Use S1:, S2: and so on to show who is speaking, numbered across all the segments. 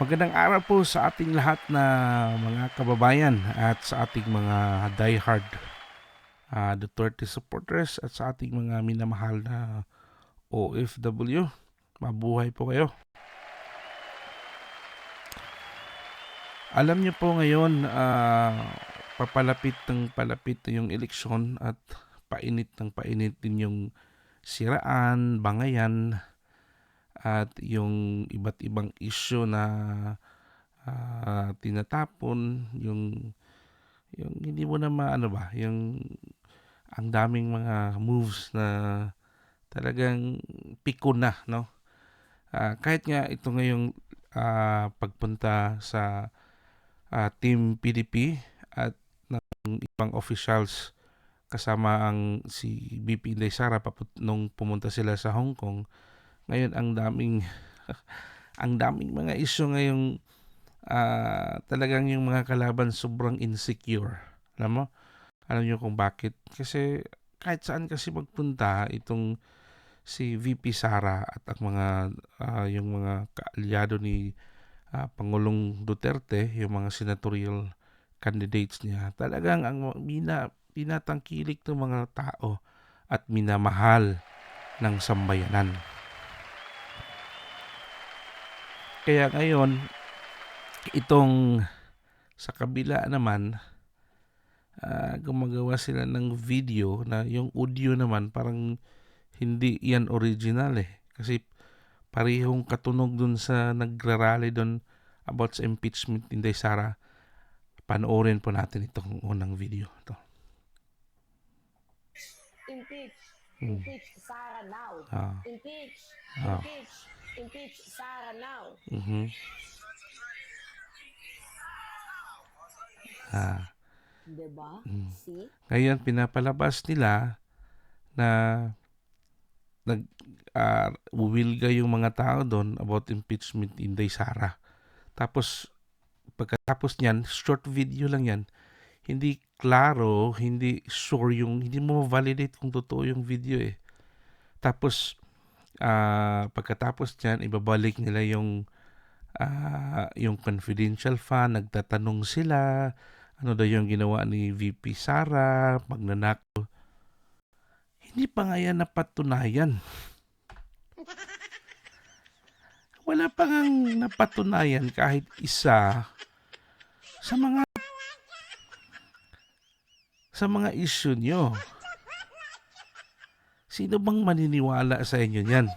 S1: Magandang araw po sa ating lahat na mga kababayan at sa ating mga diehard uh, Duterte supporters at sa ating mga minamahal na OFW. Mabuhay po kayo. Alam niyo po ngayon, ah, papalapit ng palapit na yung eleksyon at painit ng painit din yung siraan, bangayan, at yung iba't ibang issue na ah, tinatapon, yung yung hindi mo na maano ba, yung ang daming mga moves na talagang piko na, no? Ah, kahit nga ito ngayong ah, pagpunta sa ah, Team PDP at ng ibang officials kasama ang si BP Inday Sara nung pumunta sila sa Hong Kong. Ngayon ang daming ang daming mga issue ngayong ah, talagang yung mga kalaban sobrang insecure. Alam mo? Alam niyo kung bakit? Kasi kahit saan kasi magpunta itong si VP Sara at ang mga ah, yung mga kaalyado ni ah, Pangulong Duterte, yung mga senatorial candidates niya, talagang ang mina, tinatangkilik ng mga tao at minamahal ng sambayanan. Kaya ngayon, itong sa kabila naman, ah, gumagawa sila ng video na yung audio naman parang hindi yan original eh. Kasi parehong katunog dun sa nagrarally dun about sa impeachment ni Sara. Panoorin po natin itong unang video. Ito.
S2: Impeach.
S1: Hmm.
S2: Impeach Sara now.
S1: Ah.
S2: Impeach.
S1: Ah.
S2: Impeach. Impeach Sara now.
S1: mhm. Ah.
S2: Diba?
S1: Mm.
S2: See?
S1: Ngayon, pinapalabas nila na nag uh, uwilga yung mga tao doon about impeachment ni Inday Sara. Tapos, pagkatapos niyan, short video lang yan, hindi klaro, hindi sure yung, hindi mo validate kung totoo yung video eh. Tapos, ah, pagkatapos niyan, ibabalik nila yung ah, yung confidential fund, nagtatanong sila, ano daw yung ginawa ni VP Sara, magnanakaw. Hindi pa nga yan napatunayan. Wala pa nga napatunayan kahit isa sa mga sa mga issue nyo. Sino bang maniniwala sa inyo niyan?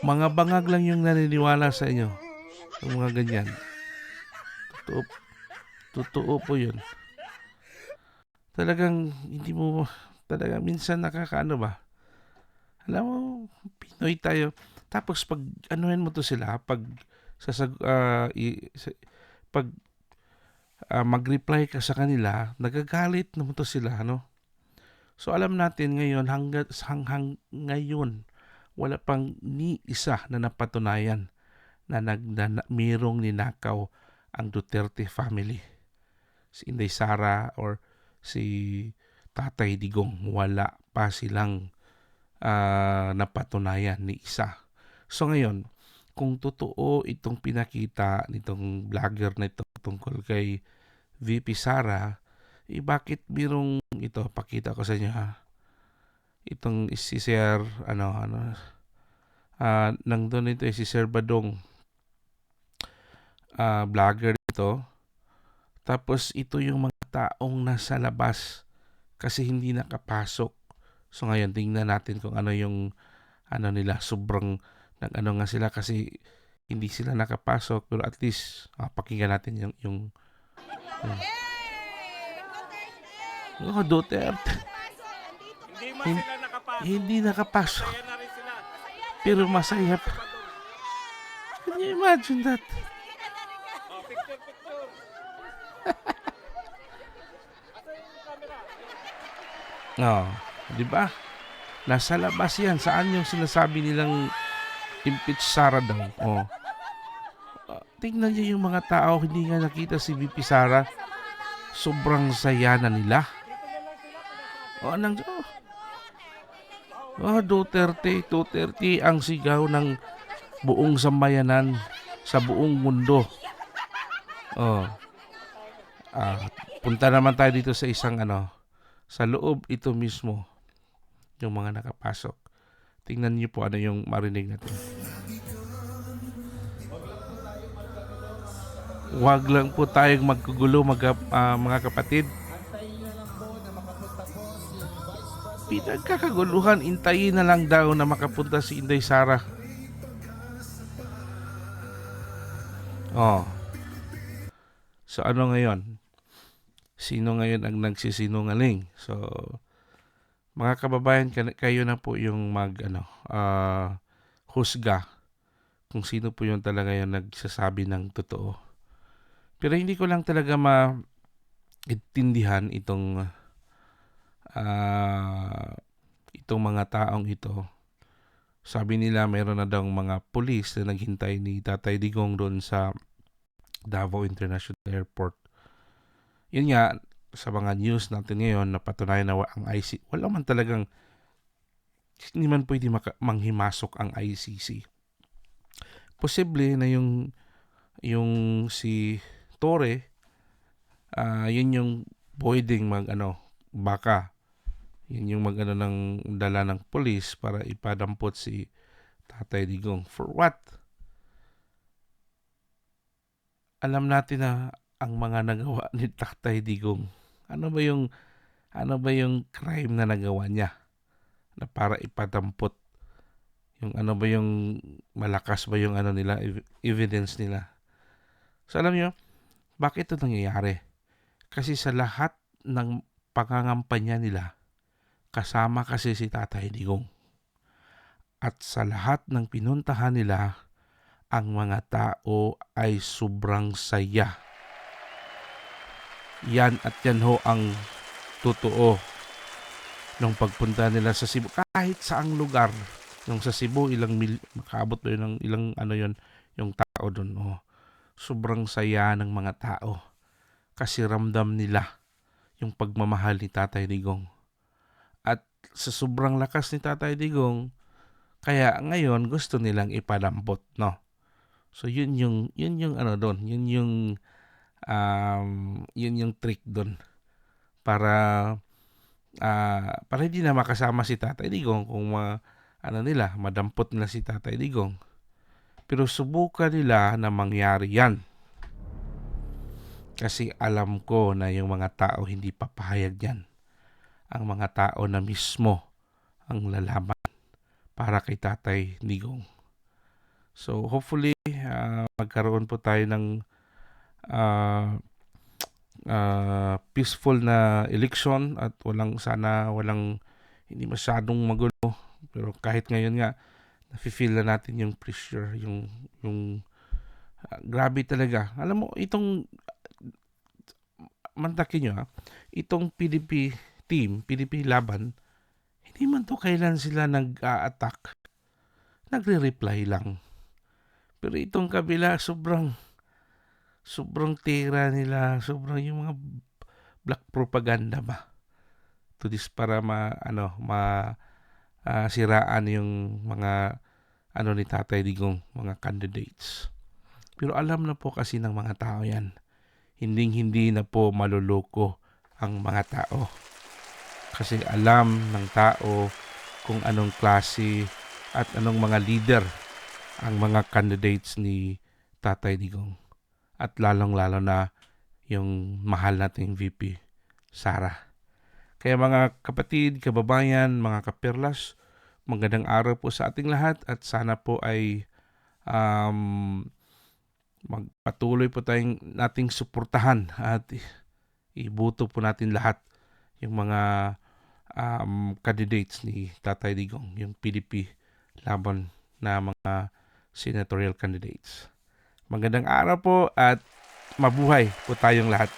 S1: Mga bangag lang yung naniniwala sa inyo. Yung mga ganyan. Totoo, totoo po yun. Talagang hindi mo, talagang minsan nakakaano ba? Alam mo, Pinoy tayo. Tapos pag anuhin mo to sila, pag sasag, ah, i- sa- pag ah, mag-reply ka sa kanila, nagagalit naman to sila, ano? So alam natin ngayon, hanggang hanggang ngayon, wala pang ni isa na napatunayan na nag na, na, mayroong ninakaw ang Duterte family. Si Inday Sara or si Tatay Digong, wala pa silang ah, napatunayan ni isa. So ngayon, kung totoo itong pinakita nitong vlogger na ito tungkol kay VP Sara, eh bakit birong ito, pakita ko sa inyo ha. Itong si Sir, ano, ano, ah nang doon ito eh, si Sir Badong, ah vlogger ito. Tapos ito yung mga taong nasa labas kasi hindi nakapasok. So ngayon tingnan natin kung ano yung ano nila sobrang nag ano nga sila kasi hindi sila nakapasok pero at least ah, pakinggan natin yung yung, yung Oh, Duterte.
S3: Hindi man
S1: Hin-
S3: sila nakapasok.
S1: Hindi nakapasok.
S3: Kaya na rin sila.
S1: Pero masaya pa. Can you imagine that?
S3: Oh, picture, picture. Asa yung camera?
S1: Oh, di ba? Nasa labas yan. Saan yung sinasabi nilang impeach Sara daw? Oh. Ah, tingnan niyo yung mga tao, hindi nga nakita si VP Sara. Sobrang saya na nila. Oh, nang, oh. Oh, Duterte, Duterte ang sigaw ng buong sambayanan sa buong mundo. Oh. Ah, punta naman tayo dito sa isang ano, sa loob ito mismo yung mga nakapasok. Tingnan niyo po ano yung marinig natin. Huwag lang po tayong magkugulo mga, ah, mga kapatid. Pinagkakaguluhan, intayin na lang daw na makapunta si Inday Sara. Oh. So ano ngayon? Sino ngayon ang nagsisinungaling? So mga kababayan, kayo na po yung mag ano, ah, husga kung sino po yung talaga yung nagsasabi ng totoo. Pero hindi ko lang talaga maintindihan itong ah, itong mga taong ito. Sabi nila mayroon na daw mga pulis na naghintay ni Tatay Digong doon sa Davao International Airport. Yun nga, sa mga news natin ngayon, napatunayan na ang IC, wala man talagang, hindi man pwede maka, manghimasok ang ICC. Posible na yung, yung si Tore, ah yun yung pwedeng mag, ano, baka, yun yung mag, ano, ng dala ng polis para ipadampot si Tatay Digong. For what? alam natin na ang mga nagawa ni Tatay Digong. Ano ba yung ano ba yung crime na nagawa niya na para ipadampot yung ano ba yung malakas ba yung ano nila ev- evidence nila. So alam niyo bakit ito nangyayari? Kasi sa lahat ng pangangampanya nila kasama kasi si Tatay Digong. At sa lahat ng pinuntahan nila ang mga tao ay sobrang saya. Yan at yan ho ang totoo nung pagpunta nila sa Cebu. Kahit saang lugar, nung sa Cebu, ilang mil, makaabot ba yun ng ilang ano yun, yung tao doon. Oh. Sobrang saya ng mga tao. Kasi ramdam nila yung pagmamahal ni Tatay Digong. Sa sobrang lakas ni Tatay Digong, kaya ngayon gusto nilang ipadampot, no? So yun yung yun yung ano doon, yun yung um, yun yung trick doon para ah, para hindi na makasama si Tatay Digong kung ma, ano nila, madampot nila si Tatay Digong. Pero subukan nila na mangyari yan. Kasi alam ko na yung mga tao hindi papahayag yan. Ang mga tao na mismo ang lalaban para kay Tatay Digong. So hopefully ah, magkaroon po tayo ng ah, ah, peaceful na election at walang sana walang hindi masyadong magulo pero kahit ngayon nga nafe-feel na natin yung pressure yung yung ah, grabe talaga alam mo itong mantakin nyo ha itong PDP team PDP laban hindi man to kailan sila nag-a-attack nagre-reply lang pero itong kabila, sobrang, sobrang tira nila, sobrang yung mga black propaganda ba. To this para ma, ano, ma, ah, siraan yung mga, ano ni Tatay Digong, mga candidates. Pero alam na po kasi ng mga tao yan. Hinding hindi na po maluloko ang mga tao. Kasi alam ng tao kung anong klase at anong mga leader ang mga candidates ni Tatay Digong. At lalong-lalo na yung mahal nating VP, Sara. Kaya mga kapatid, kababayan, mga kapirlas, magandang araw po sa ating lahat at sana po ay um, magpatuloy po tayong nating suportahan at ibuto po natin lahat yung mga um, candidates ni Tatay Digong, yung PDP laban na mga senatorial candidates. Magandang araw po at mabuhay po tayong lahat.